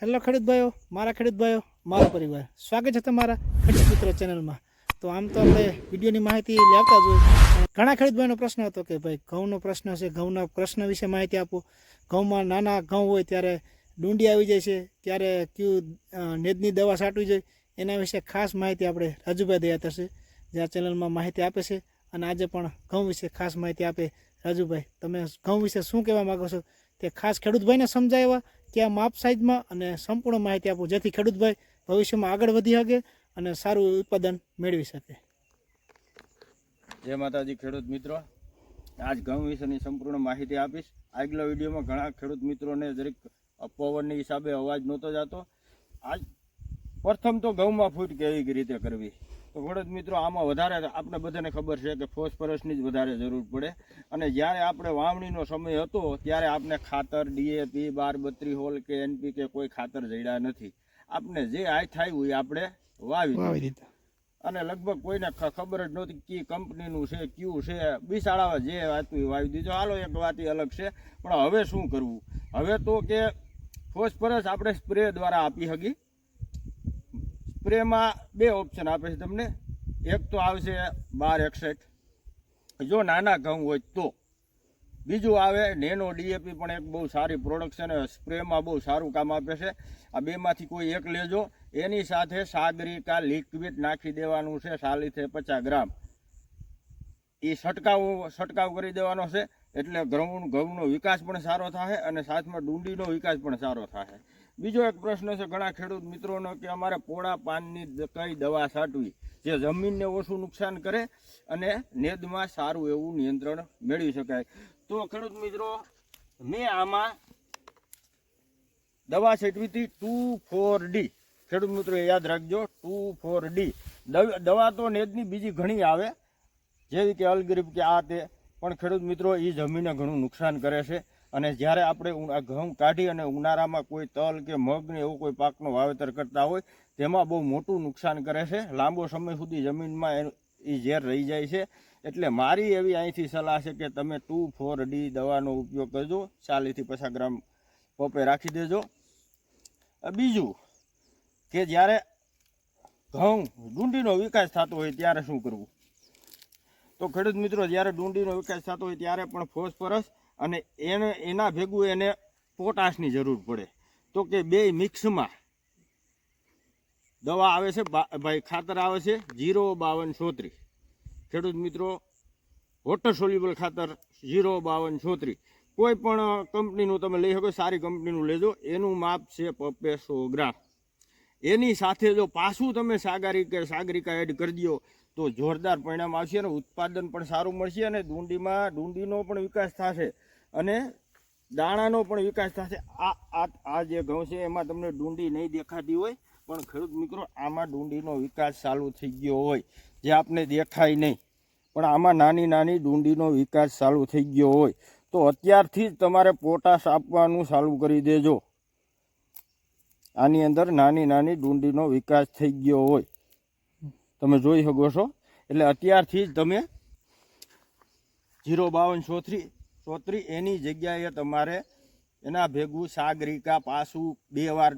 Hello ખેડૂત ભાઈઓ, મારા ખેડૂત ભાઈઓ, મારો પરિવાર. સ્વાગત છે તમારા ખેડૂત મિત્ર ચેનલમાં. તો આમ તો આપણે વિડીયોની માહિતી લાવતા જ હોય. ઘણા ખેડૂત ભાઈનો પ્રશ્ન હતો કે ભાઈ, ઘઉંનો પ્રશ્ન છે, ઘઉંના પ્રશ્ન વિશે માહિતી આપો. ઘઉંમાં નાના ઘઉં હોય ત્યારે ડુંડી આવી જાય છે, ત્યારે કયું નેદની દવા છાંટવી જોઈએ એના વિશે ખાસ માહિતી આપણે રાજુભાઈ દયા થશે જે આ ચેનલમાં માહિતી આપે છે. અને આજે પણ ઘઉં વિશે ખાસ માહિતી આપે રાજુભાઈ. તમે ઘઉં વિશે શું કહેવા માગો છો? તે ખાસ ખેડૂતભાઈને સમજાવ્યા કે આ માપ સાઇઝમાં અને સંપૂર્ણ માહિતી આપો. જેથી ખેડૂતભાઈ ભવિષ્યમાં આગળ વધી શકે અને સારું ઉત્પાદન મેળવી શકે. જય માતાજી, ખેડૂત મિત્રો. આજ ઘઉં વિશેની સંપૂર્ણ માહિતી આપીશ. આગલા વિડીયોમાં ઘણા ખેડૂત મિત્રોને જરીક પવનની હિસાબે અવાજ નહોતો જતો. આજ પ્રથમ તો ઘઉંમાં ફૂટ કેવી રીતે કરવી? તો ખેડૂત મિત્રો આમાં વધારે આપણે બધાને ખબર છે કે ફોસ્ફરસની જ વધારે જરૂર પડે. અને જ્યારે આપણે વાવણીનો સમય હતો ત્યારે આપણે ખાતર ડીએપી બાર બત્રી હોલ કે એનપી કે કોઈ ખાતર જડ્યા નથી. આપણે જે આ થાય એ આપણે વાવી દીધું. અને લગભગ કોઈને ખબર જ નહોતી કે કંપનીનું છે કયું છે. બિસાડાવા જે વાતું એ વાવી દીધો હાલો એક વાત એ અલગ છે. પણ હવે શું કરવું? હવે તો કે ફોસ્ફરસ આપણે સ્પ્રે દ્વારા આપી હકી સ્પ્રેમાં બે ઓપ્શન આપે છે તમને. એક તો આવશે બાર એકસઠ જો નાના ઘઉં હોય તો. બીજું આવે નેનો ડીએપી પણ એક બહુ સારી પ્રોડક્ટ છે સ્પ્રેમાં બહુ સારું કામ આપે છે. આ બેમાંથી કોઈ એક લેજો. એની સાથે સાગરિકા લિક્વિડ નાખી દેવાનું છે ચાલીસથી પચાસ ગ્રામ. એ છટકાવ છટકાવ કરી દેવાનો છે. એટલે ઘઉં ઘઉંનો વિકાસ પણ સારો થશે અને સાથમાં ડુંડીનો વિકાસ પણ સારો થાય બીજો એક પ્રશ્ન છે, ઘણા ખેડૂત મિત્રોનો કે અમારે પોળા પાનની કઈ દવા છાંટવી જે જમીનને ઓછું નુકસાન કરે અને નેદમાં સારું એવું નિયંત્રણ મેળવી શકાય. તો ખેડૂત મિત્રો, મેં આમાં દવા છેટવી હતી ટુ ફોર ડી. ખેડૂત મિત્રો યાદ રાખજો, ટુ ફોર ડી. દવા તો નેદની બીજી ઘણી આવે, જેવી કે અલગરીબ કે આ તે, પણ ખેડૂત મિત્રો એ જમીનને ઘણું નુકસાન કરે છે. અને જ્યારે આપણે ઘઉં કાઢી અને ઉનાળામાં કોઈ તલ કે મગ ને એવો કોઈ પાકનો વાવેતર કરતા હોય, તેમાં બહુ મોટું નુકસાન કરે છે. લાંબો સમય સુધી જમીનમાં એ એ ઝેર રહી જાય છે. એટલે મારી એવી અહીંથી સલાહ છે કે તમે ટુ ફોર ડી દવાનો ઉપયોગ કરજો. ચાલીસથી પચાસ ગ્રામ પપે રાખી દેજો. બીજું કે જ્યારે ઘઉં ડુંડીનો વિકાસ થતો હોય ત્યારે શું કરવું? તો ખેડૂત મિત્રો, જ્યારે ડુંડીનો વિકાસ થતો હોય ત્યારે પણ ફોસ્ફરસ અને એને, એના ભેગું એને પોટાશની જરૂર પડે. તો કે બે મિક્સમાં દવા આવે છે ભાઈ ખાતર આવે છે, જીરો બાવન છોત્રી ખેડૂત મિત્રો વોટર સોલ્યુબલ ખાતર જીરો બાવન છોત્રી કોઈ પણ કંપનીનું તમે લઈ શકો, સારી કંપનીનું લેજો. એનું માપ છે પપ્પે સો ગ્રામ. એની સાથે જો પાછું તમે સાગરી સાગરિકા એડ કરી દો તો જોરદાર પરિણામ આવશે અને ઉત્પાદન પણ સારું મળશે અને ડુંડીમાં, ડુંડીનો પણ વિકાસ થશે અને દાણાનો પણ વિકાસ થશે. આ આ આ જે ઘઉં છે એમાં તમને ડુંડી નહીં દેખાતી હોય, પણ ખેડૂત મિત્રો, આમાં ડુંડીનો વિકાસ ચાલુ થઈ ગયો હોય, જે આપને દેખાય નહીં. પણ આમાં નાની નાની ડુંડીનો વિકાસ ચાલુ થઈ ગયો હોય, તો અત્યારથી જ તમારે પોટાશ આપવાનું ચાલુ કરી દેજો. આની અંદર નાની નાની ડુંડીનો વિકાસ થઈ ગયો હોય. તમે જોઈ શકો છો. એટલે અત્યારથી જ તમે જીરો બાવન ચોત્રી ચોત્રી એની જગ્યાએ તમારે એના ભેગું સાગરિકા પાસું બે વાર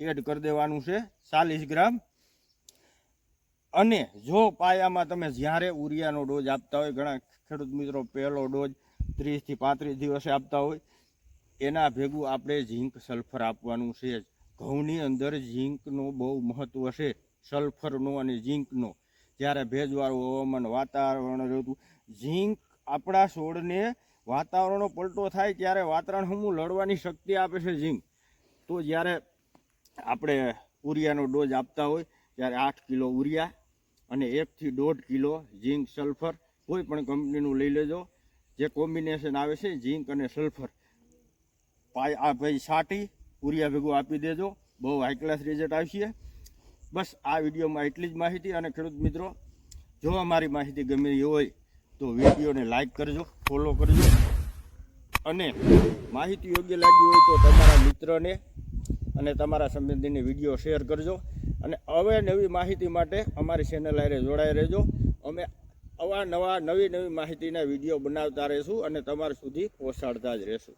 એડ કરી દેવાનું છે, ચાલીસ ગ્રામ. અને જો પાયામાં તમે જ્યારે ઉરિયાનો ડોઝ આપતા હોય, ઘણા ખેડૂત મિત્રો પહેલો ડોઝ ત્રીસથી પાંત્રીસ દિવસે આપતા હોય, એના ભેગું આપણે ઝીંક સલ્ફર આપવાનું છે ઘઉંની અંદર ઝીંકનું બહુ મહત્ત્વ છે. સલ્ફરનો અને ઝીંકનું. જ્યારે ભેજવાળું હવામાન વાતાવરણ રહેતું ઝીંક આપણા છોડને વાતાવરણનો પલટો થાય ત્યારે વાતાવરણ હમું લડવાની શક્તિ આપે છે ઝીંક. તો જ્યારે આપણે ઉરિયાનો ડોઝ આપતા હોય, ત્યારે આઠ કિલો ઉરિયા અને એકથી દોઢ કિલો ઝીંક સલ્ફર કોઈ પણ કંપનીનું લઈ લેજો. જે કોમ્બિનેશન આવે છે ઝીંક અને સલ્ફર. પાય આ ભાઈ સાટી ઉરિયા ભેગું આપી દેજો. બહુ હાઈ ક્લાસ રિઝલ્ટ આવશે. બસ આ વિડીયોમાં એટલી જ માહિતી અને ખેડૂત મિત્રો, જો અમારી માહિતી ગમે હોય તો વિડીયોને લાઇક કરજો, ફોલો કરજો અને માહિતી યોગ્ય લાગી હોય તો તમારા મિત્રને અને તમારા સંબંધીને વીડિયો શેર કરજો અને હવે નવી માહિતી માટે અમારી ચેનલ આરે જોડાઈ રહેજો. અમે અવાનવા નવી નવી માહિતીના વીડિયો બનાવતા રહીશું અને તમારા સુધી પહોંચાડતા જ રહેશું.